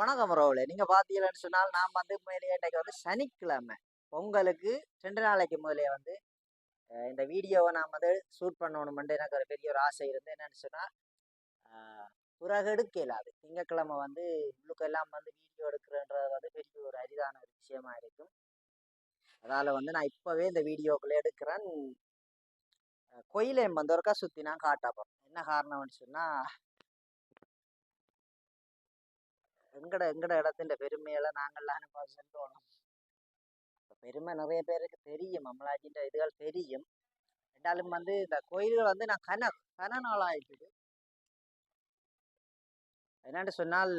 வணக்கம் ரோவில் நீங்கள் பார்த்தீங்கன்னு சொன்னால் நாம் வந்து மேலே இன்னைக்கு வந்து சனிக்கிழமை. பொங்கலுக்கு ரெண்டு நாளைக்கு முதலே வந்து இந்த வீடியோவை நாம் வந்து ஷூட் பண்ணணுமெண்டு எனக்கு ஒரு பெரிய ஒரு ஆசை இருந்து என்னென்னு சொன்னால் அஹ், பிறகு எடுக்க இயலாது திங்கக்கிழமை வந்து உள்ளுக்கெல்லாம் வந்து வீடியோ எடுக்கிறன்றது வந்து பெரிய ஒரு அரிதான ஒரு விஷயமா இருக்கும். அதால் வந்து நான் இப்போவே இந்த வீடியோக்குள்ளே எடுக்கிறேன். கோயிலை கோயிலையும் வந்து ஒருக்கா நான் காட்டாப்போம் என்ன காரணம்னு சொன்னால் எங்கட எங்கட இடத்துல பெருமையெல்லாம் நாங்கள்லாம் அனுபவம் சென்றோம் பெருமை நிறைய பேருக்கு தெரியும். அமலாஜின்ற இதுகள் தெரியும். ரெண்டாலும் வந்து இந்த கோயில்கள் வந்து நான் கன கன நாள் ஆயிடுது சொன்னால்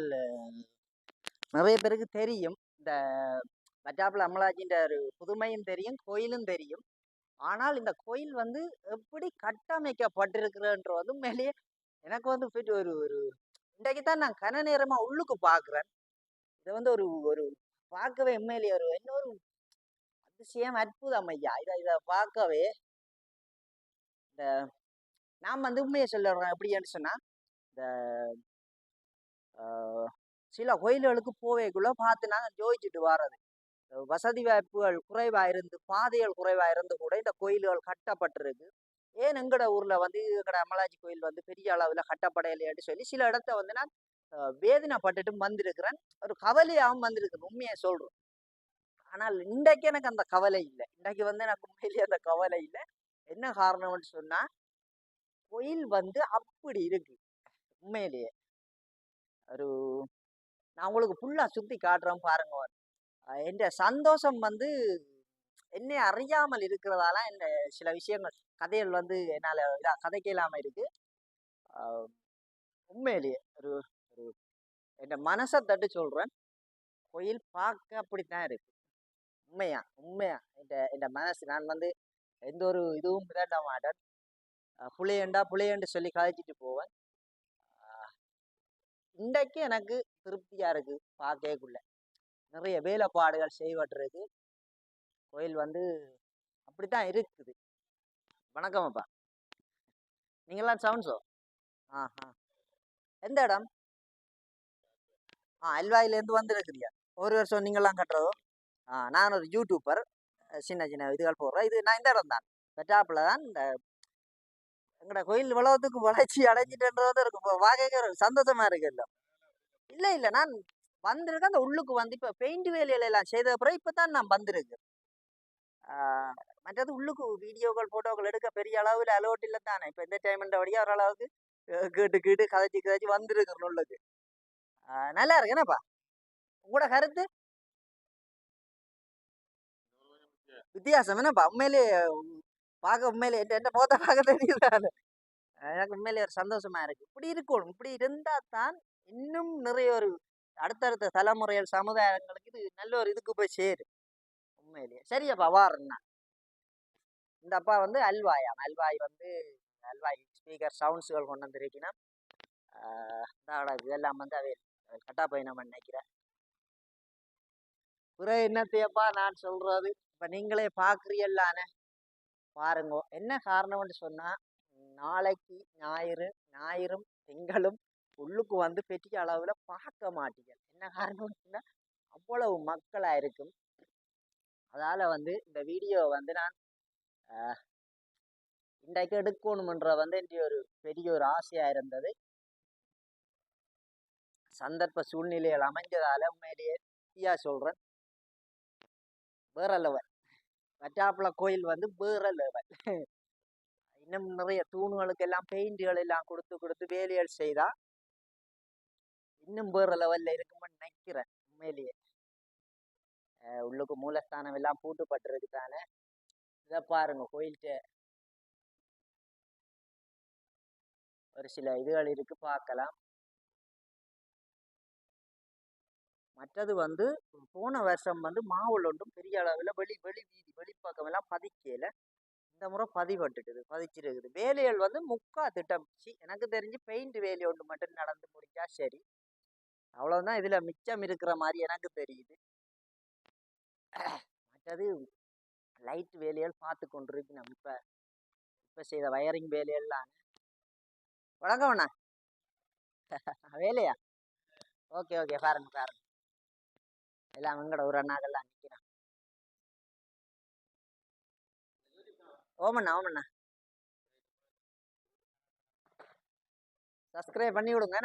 நிறைய பேருக்கு தெரியும். இந்த பஜாப்பில் அம்மலாஜின்ற ஒரு புதுமையும் தெரியும் கோயிலும் தெரியும். ஆனால் இந்த கோயில் வந்து எப்படி கட்டமைக்கப்பட்டிருக்கிறன்ற வந்து மேலேயே எனக்கு வந்து போயிட்டு ஒரு ஒரு இன்றைக்கு தான் நான் கன நேரமா உள்ளுக்கு பாக்குறேன். இதை வந்து ஒரு ஒரு பார்க்கவே உண்மையிலேயே ஒரு இன்னொரு அதிசயம் அற்புதம் ஐயா. இதை இதை பார்க்கவே இந்த நாம் வந்து உண்மையை சொல்லுறோம் எப்படின்னு சொன்னா இந்த ஆஹ், சில கோயில்களுக்கு போவேக்குள்ள பார்த்து நாங்கள் ஜோதிச்சுட்டு வர்றது வசதி வாய்ப்புகள் குறைவா இருந்து பாதைகள் குறைவா இருந்து கூட இந்த கோயில்கள் கட்டப்பட்டிருக்கு. ஏன் எங்கட ஊர்ல வந்து எங்கட அமலாஜி கோயில் வந்து பெரிய அளவுல கட்டப்படையிலையான்னு சொல்லி சில இடத்த வந்து நான் வேதனைப்பட்டுட்டும் வந்திருக்கிறேன். ஒரு கவலையாகவும் வந்திருக்கிறேன் உண்மையை சொல்றேன். ஆனால் இன்றைக்கு எனக்கு அந்த கவலை இல்லை. இன்றைக்கு வந்து எனக்கு உண்மையிலேயே அந்த கவலை இல்லை. என்ன காரணம்னு சொன்னா கோயில் வந்து அப்படி இருக்கு. உண்மையிலேயே. ஒரு நான் உங்களுக்கு ஃபுல்லாக சுற்றி காட்டுறேன் பாருங்க. என்ற சந்தோஷம் வந்து என்னை அறியாமல் இருக்கிறதால இந்த சில விஷயங்கள் கதைகள் வந்து என்னால் இதாக கதைக்க இல்லாமல் இருக்கு. உண்மையிலேயே ஒரு ஒரு என் மனசை தட்டு சொல்கிறேன் கோயில் பார்க்க அப்படித்தான் இருக்கு. உண்மையா உண்மையா. இந்த இந்த மனசு நான் வந்து எந்த ஒரு இதுவும் விளையாட மாட்டேன். புளியண்டா புளியண்டு சொல்லி கதைச்சிட்டு போவேன். இன்றைக்கு எனக்கு திருப்தியாக இருக்குது பார்க்கக்குள்ள. நிறைய வேலைப்பாடுகள் செய்வட்டிருக்கு கோயில் வந்து அப்படித்தான் இருக்குது. வணக்கம் அப்பா. நீங்களாம் சவுண்ட்ஸோ ஆ ஆ எந்த இடம்? ஆ அல்வாயிலேருந்து வந்துருக்குறியா? ஒரு வருஷம் நீங்களாம் கட்டுறதோ? ஆ நான் ஒரு யூடியூப்பர் சின்ன சின்ன இதுகள் போடுறேன். இது நான் இந்த இடம் தான் பெட்டாப்பில் தான் இந்த எங்கட கோயில் உலகத்துக்கு வளர்ச்சி அடைஞ்சிட்டுன்றது இருக்கும். இப்போ வாங்க சந்தோஷமா இருக்கு இல்லை இல்லை இல்லை. நான் வந்திருக்கேன். அந்த உள்ளுக்கு வந்து இப்போ பெயிண்ட் வேலையில எல்லாம் செய்த அப்புறம் இப்போ தான் நான் வந்திருக்கேன். மற்றது உள்ளுக்கு வீடியோக்கள் போட்டோக்கள் எடுக்க பெரிய அளவில் அலோட் இல்லை தானே. இப்போ என்டர்டைன்மெண்ட் வழியாக ஓரளவுக்கு கேட்டு கேட்டு கதைச்சி கதைச்சி வந்திருக்கிறேன் உள்ளுக்கு. நல்லா இருக்கு. என்னப்பா? உங்களோட கருத்து? வித்தியாசம். என்னப்பா? உண்மையிலே பார்க்க உண்மையிலே என்ன என் முகத்தை பார்க்க தெரியுது எனக்கு உண்மையிலே ஒரு சந்தோஷமா இருக்கு. இப்படி இருக்கணும். இப்படி இருந்தா தான் இன்னும் நிறைய ஒரு அடுத்தடுத்த தலைமுறைகள் சமுதாயங்களுக்கு இது நல்ல ஒரு இதுக்கு போய் சேரும். உண்மையிலேயே. சரியப்பா வாருன்னா இந்த அப்பா வந்து அல்வாயாம் அல்வாய் வந்து அல்வாய் ஸ்பீக்கர் சவுண்ட்ஸுகள் கொண்டு வந்திருக்கீங்கன்னா இதெல்லாம் வந்து அவை கட்டா பயணம் நினைக்கிறேன். பிறகு என்னத்தையப்பா நான் சொல்றது? இப்போ நீங்களே பாக்குறீங்கல்லானே பாருங்க. என்ன காரணம்னு சொன்னால் நாளைக்கு ஞாயிறு ஞாயிறும் திங்களும் உள்ளுக்கு வந்து பெரிய அளவில் பார்க்க மாட்டீங்க என்ன காரணம்னு சொன்னால் அவ்வளவு மக்களாக இருக்கும் அதால வந்து இந்த வீடியோ வந்து நான் இன்றைக்கு எடுக்கணுமன்ற வந்து என்னுடைய ஒரு பெரிய ஒரு ஆசையா இருந்தது. சந்தர்ப்ப சூழ்நிலைகள் அமைஞ்சதால உண்மையிலேயே ஃப்ரீயா சொல்றேன். வேற லெவல் வட்டாப்புல கோயில் வந்து வேற லெவல் இன்னும் நிறைய தூண்களுக்கு எல்லாம் பெயிண்டுகள் எல்லாம் கொடுத்து கொடுத்து வேலைகள் செய்தா இன்னும் வேற லெவல்ல இருக்கும்னு நினைக்கிறேன் உண்மையிலேயே. உள்ளுக்கு மூலஸ்தானம் எல்லாம் பூட்டுப்பட்டுறதுக்கான தானே இதை பாருங்க கோயில்கிட்ட. ஒரு சில இதுகள் இருக்கு பார்க்கலாம். மற்றது வந்து போன வருஷம் வந்து மாவுள் ஒன்றும் பெரிய அளவில் வெளி வெளி வீதி வெளிப்பக்கம் எல்லாம் பதிக்கல. இந்த முறை பதிவட்டுக்குது பதிச்சிருக்குது. வேலைகள் வந்து முக்கா திட்டம். எனக்கு தெரிஞ்சு பெயிண்ட் வேலை ஒன்று மட்டும் நடந்து முடிஞ்சா சரி. அவ்வளோதான் இதில் மிச்சம் இருக்கிற மாதிரி எனக்கு தெரியுது. மற்றது லைட் வேலைகள் பார்த்து கொண்டிருக்கு நம்ம இப்ப. இப்ப செய்த வயரிங் வேலையெல்லாம். வணக்கம் அண்ணா வேலையா? Okay okay. பாருங்க பாருங்க. எல்லாம் எங்கட ஒரு அண்ணாக்கெல்லாம் நிற்கிறான் ஓமண்ணா ஓமண்ணா. சப்ஸ்கிரைப் பண்ணி விடுங்க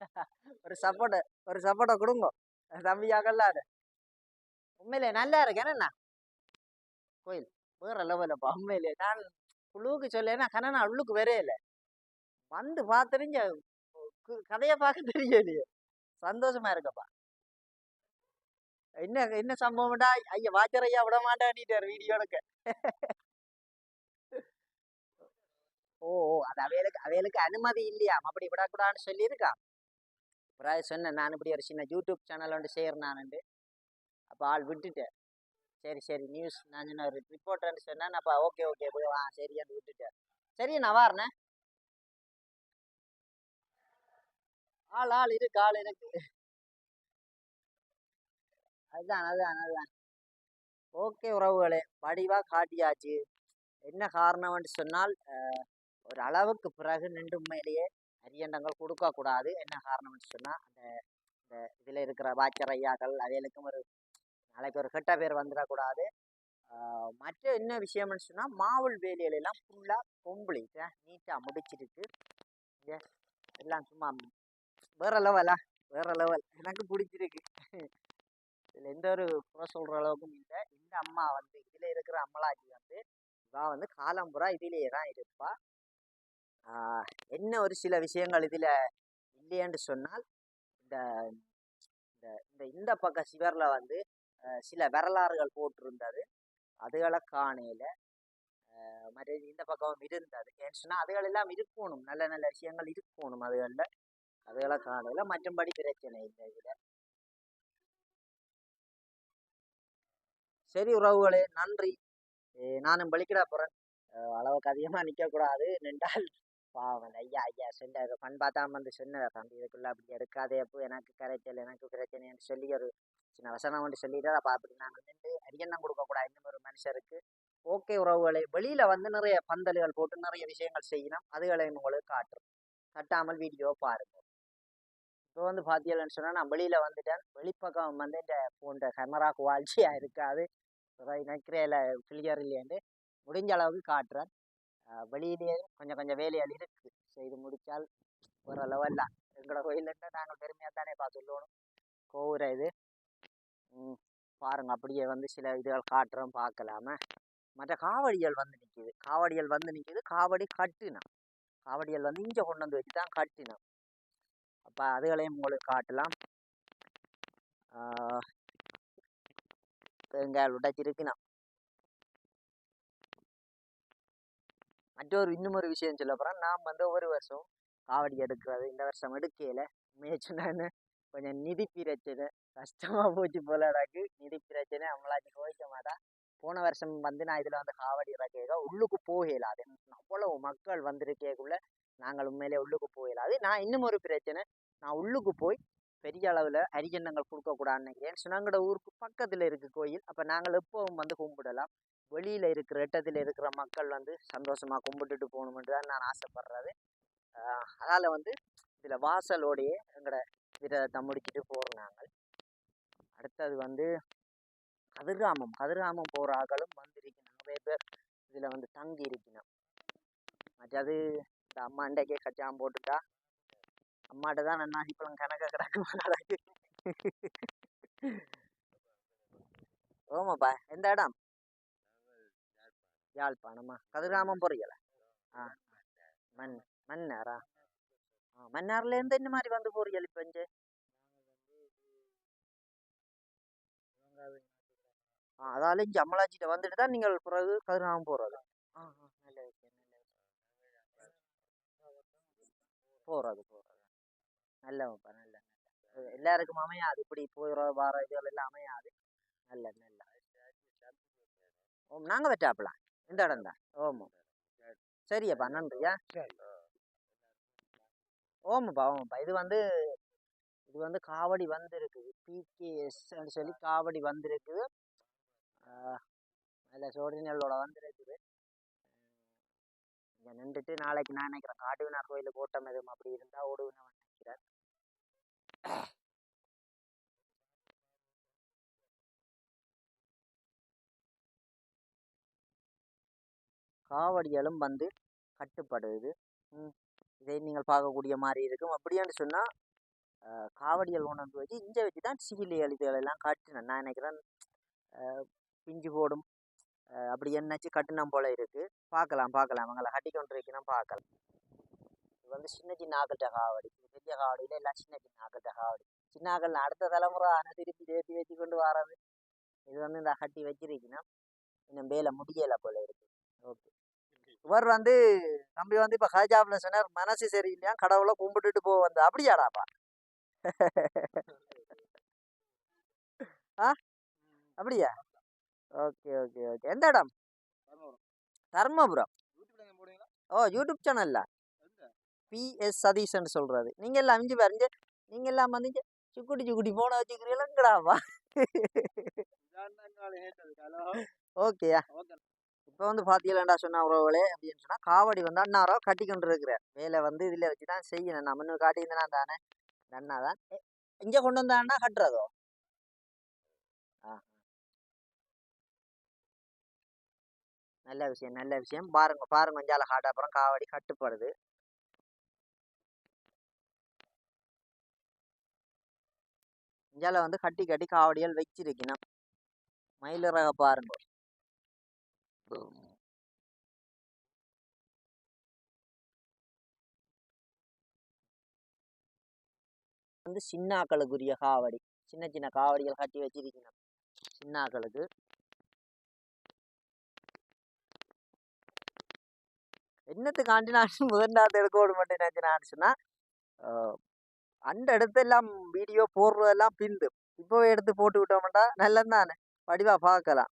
ஒரு சப்போர்ட்டை ஒரு சப்போர்ட்டை கொடுங்க. தம்பியாக்கெல்லாம் அது உண்மையிலே நல்லா இருக்கு என்னண்ணா? கோயில். வேற லெவலப்பா உண்மையிலே. நான் குழுவுக்கு சொல்லேன்னா கண்ணனா உள்ளுக்கு வரையில இல்லை வந்து பார்த்துருங்க. கதையை பார்க்க தெரியலையே சந்தோஷமா இருக்கப்பா. என்ன என்ன சம்பவம்டா? ஐயா வாச்சர் ஐயா விட மாட்டான்ட்டார் வீடியோ எடுக்க. ஓ ஓ அது அவையலுக்கு அவையலுக்கு அனுமதி இல்லையா? அப்படி விடக்கூடாதுன்னு சொல்லியிருக்கான். அப்புறம் சொன்னேன் நான் இப்படி ஒரு சின்ன யூடியூப் சேனல் ஒன்று செய்கிறேன் நானுண்டு. அப்போ ஆள் விட்டுட்டேன். சரி சரி நியூஸ் நான் சொன்ன ரிப்போர்ட்டர்னு சொன்னேன். அப்போ ஓகே ஓகே போய் வா சரியான்னு விட்டுட்டேன். சரி நான் வாரேண்ணே ஆள் ஆள் இருக்கு ஆள் எனக்கு அதுதான் அதுதான் அதுதான். ஓகே உறவுகளே வடிவா காட்டியாச்சு. என்ன காரணம்னு சொன்னால் ஒரு அளவுக்கு பிறகு நின்று உண்மையிலேயே அரியண்டங்கள் கொடுக்கக்கூடாது. என்ன காரணம்னு சொன்னால் அந்த இந்த இதில் இருக்கிற வாச்சர் ஐயாக்கள் அவைகளுக்கும் ஒரு நாளைக்கு ஒரு கெட்ட பேர் வந்துடக்கூடாது மற்ற என்ன விஷயம்னு சொன்னால் மாவுள் வேலையிலெல்லாம் ஃபுல்லாக ஃபுல்லா நீட்டாக முடிச்சிருக்கு. இங்க எல்லாம் சும்மா வேற லெவலா வேற லெவல் எனக்கு பிடிச்சிருக்கு. இதில் எந்த ஒரு குறை சொல்கிற அளவுக்கும் இல்லை. இந்த அம்மா வந்து இதில் இருக்கிற அம்மலாஜி வந்து இவா வந்து காலம்புறா இதிலேயே தான் இருப்பா. என்ன ஒரு சில விஷயங்கள் இதில் இல்லையென்று சொன்னால் இந்த இந்த இந்த இந்த பக்கம் சிவரில் வந்து சில வரலாறுகள் போட்டிருந்தது. அதுகளை காணையில் மற்ற இந்த பக்கம் இருந்தது. ஏன்னா அதுகளெல்லாம் அதுகள் எல்லாம் இருக்கணும். நல்ல நல்ல விஷயங்கள் இருக்கணும் அதுகளில். அதுகளை காணையில் மற்றும்படி பிரச்சனை இல்லை இதில். சரி உறவுகளே நன்றி. நானும் பலிக்கிட போகிறேன் அளவுக்கு அதிகமாக நிற்கக்கூடாது நின்றால் பாவம். ஐயா ஐயா சொன்னார். பண் பார்த்தாம வந்து சொன்னார். தம்பி இதுக்குள்ள அப்படி எடுக்காதே அப்போ எனக்கு கரைச்சல் எனக்கு பிரச்சனைன்னு சொல்லி ஒரு சின்ன வசனம் வந்து சொல்லிட்டார். அப்போ அப்படி நான் நின்று அரியண்ணம் கொடுக்கக்கூடாது. இன்னும் ஒரு மனுஷருக்கு ஓகே உறவுகளை வெளியில் வந்து நிறைய பந்தல்கள் போட்டு நிறைய விஷயங்கள் செய்யணும். அதுகளையும் உங்களுக்கு காட்டுறோம். கட்டாமல் வீடியோ பாருங்கள் இப்போ வந்து பார்த்தீங்கன்னு சொன்னால் நான் வெளியில் வந்துட்டேன். வெளிப்பக்கம் வந்து இந்த போன்ற கேமரா குவாலிட்டியாக இருக்காது. நினைக்கிறேன் கிளியர் இல்லையாண்டு. முடிஞ்ச அளவுக்கு காட்டுறேன். வெளியிலேயே கொஞ்சம் கொஞ்சம் வேலைகள் இருக்குது செய்து முடித்தால் ஒரு லெவல்ல எங்களோட கோயிலுன்னா நாங்கள் பெருமையாக தானே பார்த்துள்ளோம். கோவுரை இது. பாருங்கள் அப்படியே வந்து சில இதுகள் காட்டுறோம் பார்க்கலாம. மற்ற காவடிகள் வந்து நிற்கிது காவடிகள் வந்து நிற்கிது காவடி கட்டினம். காவடிகள் வந்து இங்கே கொண்டு வந்து வச்சு தான் கட்டினோம். அப்போ அதுகளையும் உங்களுக்கு காட்டலாம். தேங்காய் உடைச்சிருக்கணும் மற்றொரு இன்னும் ஒரு விஷயம் சொல்ல போகிறோம் நாம் வந்து ஒரு வருஷம் காவடி எடுக்கிறது இந்த வருஷம் எடுக்கையில் மேய்ச்சினான்னு கொஞ்சம் நிதி பிரச்சனை. கஷ்டமாக போச்சு போல எனக்கு. நிதி பிரச்சனை அவங்களாச்சும் கோவிக்க மாட்டா. போன வருஷம் வந்து நான் இதில் வந்து காவடி இறக்க உள்ளுக்கு போகலாது அவ்வளவு மக்கள் வந்திருக்கேக்குள்ள நாங்கள் உண்மையிலே உள்ளுக்கு போகலாது நான் இன்னும் ஒரு பிரச்சனை. நான் உள்ளுக்கு போய் பெரிய அளவில் அரிஜனங்கள் கொடுக்கக்கூடாதுன்னு நினைக்கிறேன். சுனாங்கட ஊருக்கு பக்கத்தில் இருக்குது கோயில். அப்போ நாங்கள் எப்பவும் வந்து கும்பிடலாம். வெளியில் இருக்கிற எட்டத்தில் இருக்கிற மக்கள் வந்து சந்தோஷமாக கும்பிட்டுட்டு போகணுமென்று தான் நான் ஆசைப்படுறது. அதால் வந்து இதில் வாசலோடையே எங்களோட விரதத்தை முடிச்சுட்டு போகிறோம் நாங்கள். அடுத்தது வந்து கதிர்காமம். கதிர்காமம் போகிற ஆக்களும் வந்திருக்கணும். நிறைய பேர் இதில் வந்து தங்கி இருக்கணும். மற்றது இந்த அம்மா அண்டைக்கே கச்சாம் போட்டுட்டா அம்மாட்ட தான் நான் இப்பெல்லாம் கணக்க கிடக்கு ஓமாப்பா எந்த இடம்? யாழ்ப்பாணமா? கதிர்காமம் போறீங்களா? ஆ. மண் மன்னாரா ஆ மன்னார்லேருந்து என்ன மாதிரி வந்து போறீங்க இப்போ இங்கே? ஆ அதால இங்கே அம்மலாச்சிட்ட வந்துட்டு தான் நீங்கள் பிறகு கதிர்காமம் போகிறது ஆ ஆ நல்ல விஷயம் நல்ல விஷயம். போகிறது போகிறது நல்லவப்பா நல்ல நல்ல. எல்லாருக்கும் அமையாது. இப்படி போகிற வார இதுகள் எல்லாம் அமையாது. நல்ல நல்ல. ஓம் நாங்கள் வெட்டாப்பலாம் இந்த இடம் தான் ஓமோ சரியப்பா நன்றியா? ஓமப்பா ஓமப்பா. இது வந்து இது வந்து காவடி வந்திருக்குது. பிகேஎஸ்ன்னு சொல்லி காவடி வந்திருக்குது. அதில் ஒரிஜினலோட வந்துருக்குது. இங்கே நின்றுட்டு நாளைக்கு நான் நினைக்கிறேன். காட்டுவினார் கோயில் கூட்டம் எதுவும் அப்படி இருந்தால் ஓடுவேன்னு நினைக்கிறேன். காவடிகளும் வந்து கட்டுப்படுது. இதை நீங்கள் பார்க்கக்கூடிய மாதிரி இருக்கும். அப்படியான்னு சொன்னால் காவடிகள் கொண்டு வந்து வச்சு இங்கே வச்சு தான் சிகிலை எழுத்துகள் காட்டினேன் நான் நினைக்கிறேன் பிஞ்சு போடும். அப்படி என்னாச்சு? கட்டினம் போல இருக்கு. பார்க்கலாம் பார்க்கலாம் அவங்கள கட்டி கொண்டு இருக்கணும் பார்க்கலாம் இது வந்து சின்ன சின்ன ஆக்கட்ட காவடி பெரிய காவடியில் எல்லாம் சின்ன சின்ன ஆக்கட்ட காவடி சின்ன ஆக்கள் அடுத்த தலைமுறை ஆனால் திருப்பி ஏற்றி வச்சு கொண்டு வர்றது இது வந்து இந்த கட்டி வச்சிருக்கணும். இன்னும் வேலை முடியலை போல இருக்கு. ஓகே. இவர் வந்து தம்பி வந்து இப்போ ஹஜாப்ல சொன்னார் மனசு சரியில்லையா? கடவுளை கும்பிட்டுட்டு போக வந்த. அப்படியாடாப்பா. ஆ? அப்படியா? Okay okay okay. எந்த இடம்? தர்மபுரம். ஓ யூடியூப் சேனல்ல? பிஎஸ் சதீஷ்ன்னு சொல்றது. நீங்க எல்லாம் அஞ்சு பேர் இங்க நீங்க எல்லாம் வந்து சுக்குட்டி சுக்குட்டி போன வச்சுக்கிறீங்களாங்கடாப்பா ஓகேயா இப்போ வந்து பார்த்தீங்களாண்டா சொன்ன உறவுகளே அப்படின்னு சொன்னால் காவடி வந்து அண்ணாரோ கட்டி கொண்டு இருக்கிறார். வேலை வந்து இதில் வச்சு தான் செய்யணும். நம்ம இன்னும் காட்டியிருந்தேனா தானே? அண்ணா தான். இங்கே கொண்டு வந்தான்னா கட்டுறதோ? ஆ. நல்ல விஷயம் நல்ல விஷயம். பாருங்க பாருங்க கொஞ்சம் ஹார்ட் அப்புறம் காவடி கட்டுப்படுது. இஞ்சால வந்து கட்டி கட்டி காவடிகள் வச்சிருக்கணும். மயில் ரக பாருங்க வந்து சின்ன ஆக்களுக்குரிய காவடி. சின்ன சின்ன காவடிகள் கட்டி வச்சிருக்கணும். சின்ன என்னத்துக்காண்டி நான் முதண்டாவது எடுக்க விட மாட்டேன் நினைச்சேன் சொன்னா அந்த இடத்தெல்லாம் வீடியோ போடுறதெல்லாம் பிந்து இப்போவே எடுத்து போட்டு விட்டோம்டா நல்லது தானே வடிவா பார்க்கலாம்.